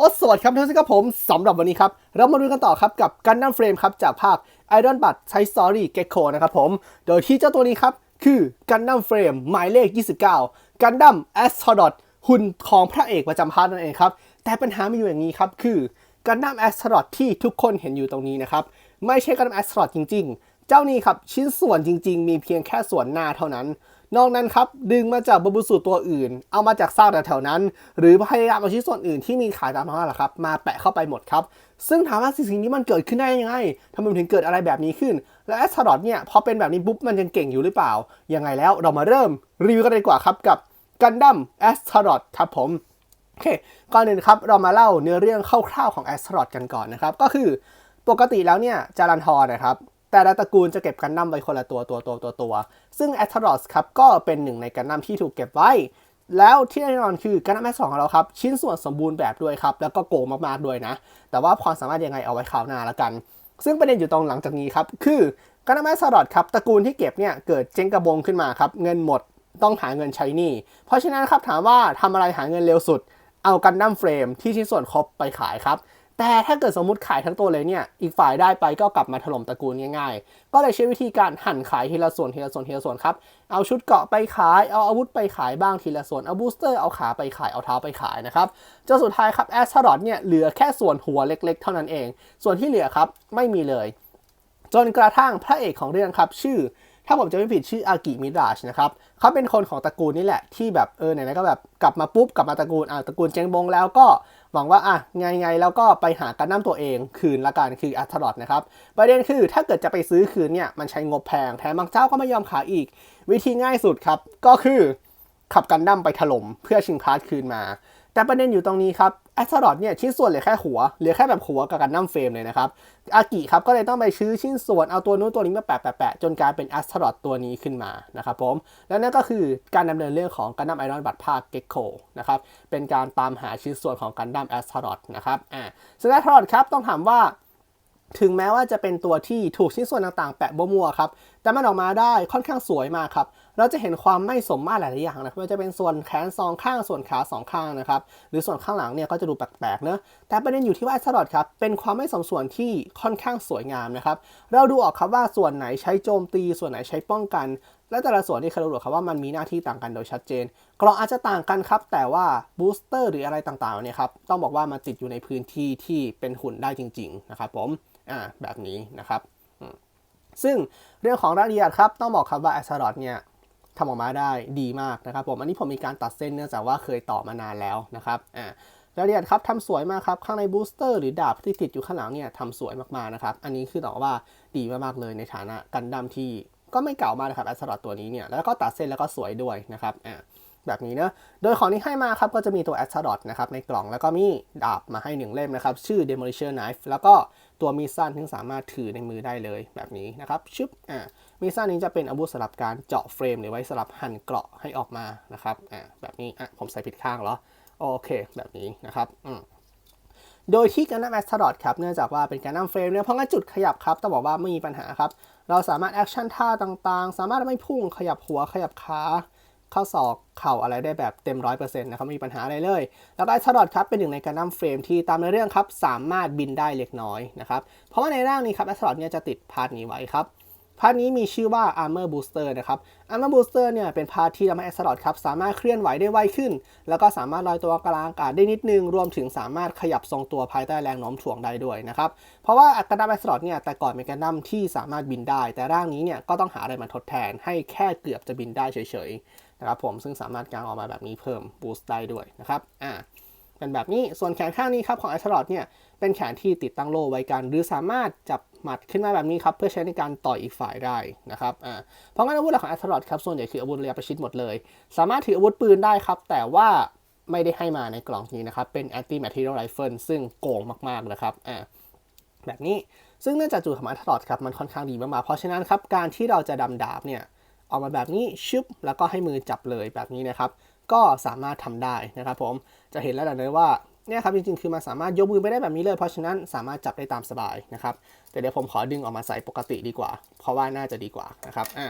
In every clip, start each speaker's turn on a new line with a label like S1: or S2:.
S1: โอ้สวัสดีครับทุกท่านครับผมสำหรับวันนี้ครับ เรามาดูกันต่อครับกับกันดั้มเฟรมครับ จากภาค Iron b u t ใช้ Story Gecko นะครับผม โดยที่เจ้าตัวนี้ครับ คือกันดั้มเฟรมหมายเลข 29 กันดั้ม a s t r o d หุ่นของพระเอกประจำภาคนั่นเองครับ แต่ปัญหามีอยู่อย่างนี้ครับ คือกันดั้ม a s t r o d ที่ทุกคนเห็นอยู่ตรงนี้นะครับ ไม่ใช่กันดั้ม a s t r o d จริง ๆ เจ้านี้ครับชิ้นส่วนจริง ๆ มีเพียงแค่ส่วนหน้าเท่านั้น นอกนั้นครับ ดึงมาจากบาบูสูตัวอื่น เอามาจากซากแถวๆนั้น หรือพยายามเอาชิ้นส่วนอื่นที่มีขายตามท้องตลาดครับ มาแปะเข้าไปหมดครับ ซึ่งถามว่าสิ่งนี้มันเกิดขึ้นได้ยังไงทำไมถึงเกิดอะไรแบบนี้ขึ้น และแอสทารอดเนี่ยพอเป็นแบบนี้ปุ๊บมันยังเก่งอยู่หรือเปล่า ยังไงแล้วเรามาเริ่มรีวิวกันเลยดีกว่าครับกับกันดั้มแอสทารอดครับผมโอเคก่อนอื่นครับเรามาเล่าเนื้อเรื่องคร่าวๆของแอสทรอดกันก่อนนะครับก็คือปกติแล้วเนี่ยจารันทอร์นะครับ แต่ละตระกูลจะเก็บกันดั้มไว้คนละตัวตัวตัวตัวตัวซึ่งแอสทรอดครับก็เป็นหนึ่งในกันดั้มที่ถูกเก็บไว้ แล้วที่แน่นอนคือกันดั้มแอสของเราครับ ชิ้นส่วนสมบูรณ์แบบด้วยครับ แล้วก็โกงมากๆด้วยนะ แต่ว่าความสามารถยังไงเอาไว้คราวหน้าละกัน ซึ่งประเด็นอยู่ตรงหลังจากนี้ครับ คือกันดั้มแอสรอดครับตระกูลที่เก็บเนี่ยเกิดเจ๊งกระบงขึ้นมาครับเงินหมดต้องหาเงินใช้หนี้เพราะฉะนั้นครับถามว่าทำอะไรหาเงินเร็วสุด เอากันดั้มเฟรมที่ชิ้นส่วนครบไปขายครับ แต่ถ้าเกิดสมมุติขายทั้งตัวเลยเนี่ย อีกฝ่ายได้ไปก็กลับมาถล่มตระกูลง่ายๆ ก็เลยใช้วิธีการหั่นขายทีละส่วนทีละส่วนทีละส่วนครับ เอาชุดเกราะไปขาย เอาอาวุธไปขายบ้างทีละส่วน เอาบูสเตอร์ เอาขาไปขาย เอาเท้าไปขายนะครับ จนสุดท้ายครับแอสทารอดเนี่ยเหลือแค่ส่วนหัวเล็กๆ เท่านั้นเอง ส่วนที่เหลือครับไม่มีเลย จนกระทั่งพระเอกของเรื่องครับชื่อ ถ้าผมจะไม่ผิดชื่ออากิมิราชนะครับเขาเป็นคนของตระกูลนี่แหละที่แบบเออไหนๆก็แบบกลับมาปุ๊บกลับมาตระกูลอ่าตระกูลเจงบงแล้วก็หวังว่าอะไงไงๆแล้วก็ไปหากันน้ำตัวเองคืนละกันคืออัทรอดนะครับประเด็นคือถ้าเกิดจะไปซื้อคืนเนี่ยมันใช้งบแพงแถมบางเจ้าก็ไม่ยอมขายอีก วิธีง่ายสุดครับก็คือขับกันดั้มไปถล่มเพื่อชิงพาร์ทคืนมา แต่ประเด็นอยู่ตรงนี้ครับแอสทารอดเนี่ยชิ้นส่วนเหลือแค่หัวเหลือแค่แบบหัวกับกันดั้มเฟรมเลยนะครับอากิครับก็เลยต้องไปซื้อชิ้นส่วนเอาตัวนู้นตัวนี้มาแปะแปะแปะจนกลายเป็นแอสทารอดตัวนี้ขึ้นมานะครับผมและนั่นก็คือการดำเนินเรื่องของกันดั้มไอรอนบัตภาคเก็กโคนะครับเป็นการตามหาชิ้นส่วนของกันดั้มแอสทารอดนะครับอ่าซึ่งแอสทารอดครับต้องถามว่าถึงแม้ว่าจะเป็นตัวที่ถูกชิ้นส่วนต่างๆ แปะบ่มัวครับแต่มันออกมาได้ค่อนข้างสวยมากครับ เราจะเห็นความไม่สมมาตรหลายๆอย่างนะครับไม่ว่าจะเป็นส่วนแขนสองข้างส่วนขาสองข้างนะครับ หรือส่วนข้างหลังเนี่ยก็จะดูแปลกๆเนอะแต่ประเด็นอยู่ที่ว่าสลอดครับ เป็นความไม่สมส่วนที่ค่อนข้างสวยงามนะครับ เราดูออกครับว่าส่วนไหนใช้โจมตี ส่วนไหนใช้ป้องกัน และแต่ละส่วนนี่คือเราดูครับว่ามันมีหน้าที่ต่างกันโดยชัดเจนกรองอาจจะต่างกันครับ แต่ว่าบูสเตอร์หรืออะไรต่างๆเนี่ยครับต้องบอกว่ามันติดอยู่ในพื้นที่ที่เป็นหุ่นได้จริง ๆ นะครับผมอ่าแบบนี้นะครับ ซึ่งเรื่องของรายละเอียดครับต้องบอกครับว่าแอสซาร์ดเนี่ยทำออกมาได้ดีมากนะครับผมอันนี้ผมมีการตัดเส้นเนื่องจากว่าเคยต่อมานานแล้วนะครับอ่ารายละเอียดครับทำสวยมากครับ ข้างในบูสเตอร์หรือดาบที่ติดอยู่ข้างหลังเนี่ยทำสวยมากๆนะครับ อันนี้คือต้องบอกว่าดีมากๆเลยในฐานะกันดั้มที่ก็ไม่เก่ามากนะครับแอสซาร์ดตัวนี้เนี่ยแล้วก็ตัดเส้นแล้วก็สวยด้วยนะครับอ่า แบบนี้เนอะโดยของที่ให้มาครับก็จะมีตัว a s t a r o t นะครับในกล่องแล้วก็มีดาบมาให้หนึ่งเล่มนะครับ ชื่อ Demolition Knife แล้วก็ตัวมีดสั้นที่สามารถถือในมือได้เลยแบบนี้นะครับชึบอ่ามีดสั้นนี้จะเป็นอาวุธสำหรับการเจาะเฟรม หรือไว้สำหรับหั่นเกราะให้ออกมานะครับอ่าแบบนี้อะผมใส่ผิดข้างเหรอโอเค แบบนี้นะครับอืมโดยที่การนับแอสทรอดครับเนื่องจากว่าเป็นการนับเฟรมเนี่ยเพราะงั้นจุดขยับครับต้องบอกว่าไม่มีปัญหาครับ เราสามารถแอคชั่นท่าต่างๆ สามารถไม่พุ่งขยับหัวขยับขา เข้าศอกเข่าอะไรได้แบบเต็มร้อยเปอร์เซ็นต์นะครับไม่มีปัญหาอะไรเลย แล้วก็แอสทารอดครับเป็นหนึ่งในการนับเฟรมที่ตามในเรื่องครับสามารถบินได้เล็กน้อยนะครับเพราะว่าในร่างนี้ครับแอสทารอดเนี่ยจะติดพาร์ทนี้ไว้ครับพาร์ทนี้มีชื่อว่า Armor Booster นะครับ Armor Booster เนี่ยเป็นพาร์ทที่ทำให้ a s ซ r o t ครับสามารถเคลื่อนไหวได้ไวขึ้น แล้วก็สามารถลอยตัวกลางอากาศได้นิดนึง รวมถึงสามารถขยับทรงตัวภายใต้แรงโน้มถ่วงได้ด้วยนะครับ เพราะว่ากันดั้ม a s ซ r o t เนี่ยแต่ก่อนเป็นกันดั้มที่สามารถบินได้ แต่ร่างนี้เนี่ยก็ต้องหาอะไรมาทดแทนให้แค่เกือบจะบินได้เฉย นะครับผมซึ่งสามารถกางออกมาแบบนี้เพิ่มบูสต์ได้ด้วยนะครับอ่าเป็นแบบนี้ส่วนแขนข้างนี้ครับของ a s ซ r o t เนี่ยเป็นแขนที่ติดตั้งโล่ไว้กัน หรือสามารถจับหมัดขึ้นมาแบบนี้ครับเพื่อใช้ในการต่อยอีกฝ่ายได้นะครับอ่าเพราะงั้นอาวุธหลักของ a s ซ r o t ครับส่วนใหญ่คืออาวุธระยะประชิดหมดเลย สามารถถืออาวุธปืนได้ครับ แต่ว่าไม่ได้ให้มาในกล่องนี้นะครับ เป็น anti material rifle ซึ่งโกงมากๆนะครับอ่าแบบนี้ซึ่งเนื่องจากจุดของ a s ซ r o t ครับมันค่อนข้างดีมากๆเพราะฉะนั้นครับการที่เราจะดำดาบเนี่ย ออกมาแบบนี้ชึบแล้วก็ให้มือจับเลยแบบนี้นะครับ ก็สามารถทำได้นะครับ ผมจะเห็นแล้วแหละเลยว่าเนี่ยครับจริงๆคือมันสามารถยกมือไปได้แบบนี้เลย เพราะฉะนั้นสามารถจับได้ตามสบายนะครับแต่เดี๋ยวผมขอดึงออกมาใส่ปกติดีกว่า เพราะว่าน่าจะดีกว่านะครับอ่า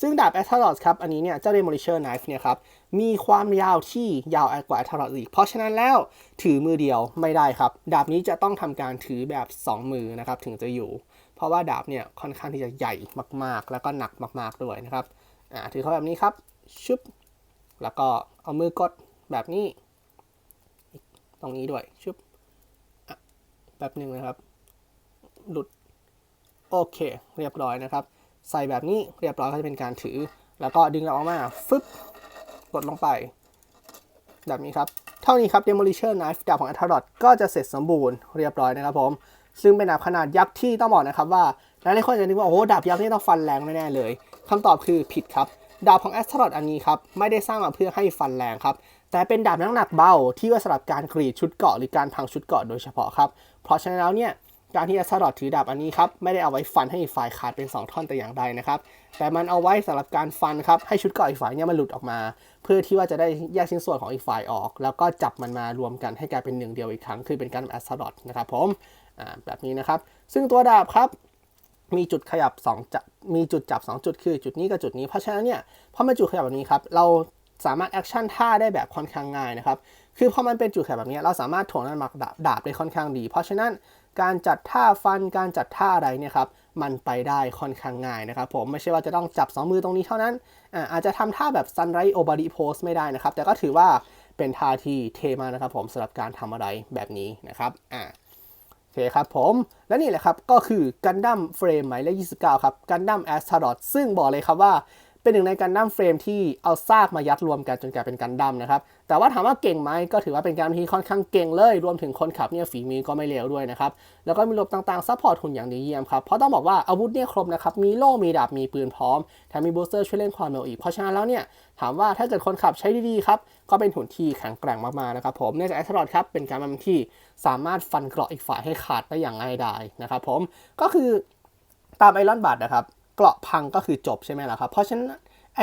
S1: ซึ่งดาบ a t a r o s ครับอันนี้เนี่ยเจ้า Demolisher Knife เนี่ยครับมีความยาวที่ยาวกว่า a t a r o s อีก เพราะฉะนั้นแล้วถือมือเดียวไม่ได้ครับ ดาบนี้จะต้องทำการถือแบบ 2 มือนะครับถึงจะอยู่ เพราะว่าดาบเนี่ยค่อนข้างที่จะใหญ่มากๆ แล้วก็หนักมากๆด้วยนะครับอ่าถือเขาแบบนี้ครับชึบแล้วก็เอามือกดแบบนี้ ตรงนี้ด้วยชึบแบบหนึ่งนะครับ หลุดโอเค เรียบร้อยนะครับ ใส่แบบนี้เรียบร้อยก็จะเป็นการถือ แล้วก็ดึงออกมาฟึบกดลงไป แบบนี้ครับ เท่านี้ครับ Demolition Knife ดาบของ a t a r o t ก็จะเสร็จสมบูรณ์เรียบร้อยนะครับผม ซึ่งเป็นดาบขนาดยักษ์ที่ต้องบอกนะครับว่าหลายคนจะนึกว่าโอ้ดาบยักษ์นี่ต้องฟันแรงแน่เลยคำตอบคือผิดครับ ดาบของ a s t r o t อันนี้ครับไม่ได้สร้างมาเพื่อให้ฟันแรงครับแต่เป็นดาบน้ำหนักเบาที่ไว้สำหรับการกรีดชุดเกาะหรือการพังชุดเกาะโดยเฉพาะครับเพราะฉะนั้นแล้วเนี่ยการที่ a s t r o t ถือดาบอันนี้ครับไม่ได้เอาไว้ฟันให้อีกฝ่ายขาดเป็น 2 ท่อนแต่อย่างใดนะครับแต่มันเอาไว้สำหรับการฟันครับให้ชุดเกาะอีกฝ่ายเนี่ยมันหลุดออกมา เพื่อที่ว่าจะได้แยกชิ้นส่วนของอีกฝ่ายออก แล้วก็จับมันมารวมกันให้กลายเป็นหนึ่งเดียวอีกครั้งคือเป็นการ a s t r o t นะครับผม แบบนี้นะครับ ซึ่งตัวดาบครับมีจุดขยับ2จับมีจุดจับ 2 จุดคือจุดนี้กับจุดนี้ เพราะฉะนั้นเนี่ยพอมันจุดขยับแบบนี้ครับเราสามารถแอคชั่นท่าได้แบบค่อนข้างง่ายนะครับ คือพอมันเป็นจุดขยับแบบนี้เราสามารถถ่วงน้ำหนักดาบได้ค่อนข้างดี เพราะฉะนั้นการจัดท่าฟันการจัดท่าอะไรเนี่ยครับมันไปได้ค่อนข้างง่ายนะครับ ผมไม่ใช่ว่าจะต้องจับ 2 มือตรงนี้เท่านั้นอาอาจจะทำท่าแบบ sunrise obari pose ไม่ได้นะครับ แต่ก็ถือว่าเป็นท่าที่เทมานะครับผมสำหรับการทำอะไรแบบนี้นะครับอ่า โอเคครับผม และนี่แหละครับ ก็คือกันดั้มเฟรมหมายเลข29 ครับกันดั้มแอสทารอดซึ่งบอกเลยครับว่า เป็นหนึ่งในกันดั้มเฟรมที่เอาซากมายัดรวมกันจนกลายเป็นกันดั้มนะครับ แต่ว่าถามว่าเก่งไหมก็ถือว่าเป็นการที่ค่อนข้างเก่งเลย รวมถึงคนขับเนี่ยฝีมือก็ไม่เลวด้วยนะครับ แล้วก็มีระบบต่างๆซัพพอร์ตหุ่นอย่างดีเยี่ยมครับ เพราะต้องบอกว่าอาวุธเนี่ยครบนะครับ มีโล่ มีดาบ มีปืนพร้อม แถมมีบูสเตอร์ช่วยเล่นความเร็วอีก เพราะฉะนั้นแล้วเนี่ยถามว่าถ้าเกิดคนขับใช้ดีๆครับ ก็เป็นหุ่นที่แข็งแกร่งมากๆนะครับผมเนื่องจากแอสทรอดครับเป็นการมันที่สามารถฟันเกราะอีกฝ่ายให้ขาดได้อย่างง่ายดายนะครับผมก็คือตามไอรอนบัตนะครับ เกราะพังก็คือจบใช่ไหมล่ะครับ เพราะฉะนั้นไอ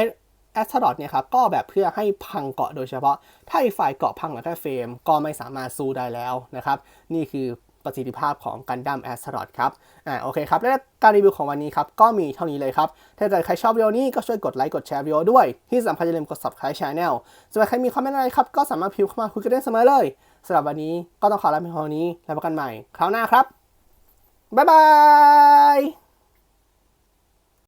S1: แอสทรอดเนี่ยครับก็แบบเพื่อให้พังเกาะโดยเฉพาะ ถ้าอีกฝ่ายเกาะพังหลือแค่เฟรมก็ไม่สามารถสู้ได้แล้วนะครับ นี่คือประสิทธิภาพของกันดั้มแอสทรอดครับ อ่าโอเคครับ และการรีวิวของวันนี้ครับ ก็มีเท่านี้เลยครับ ถ้าเกิดใครชอบวิดีโอนี้ก็ช่วยกดไลค์กดแชร์วิดีโอด้วย ที่สำคัญอย่าลืมกด subscribe channel ส่วนใครมีคอมเมนต์อะไรครับ ก็สามารถพิมพ์เข้ามาคุยกันได้เสมอเลยสำหรับวันนี้ก็ต้องขอลาไปเท่านี้แล้วพบกันใหม่คราวหน้าครับบ๊ายบาย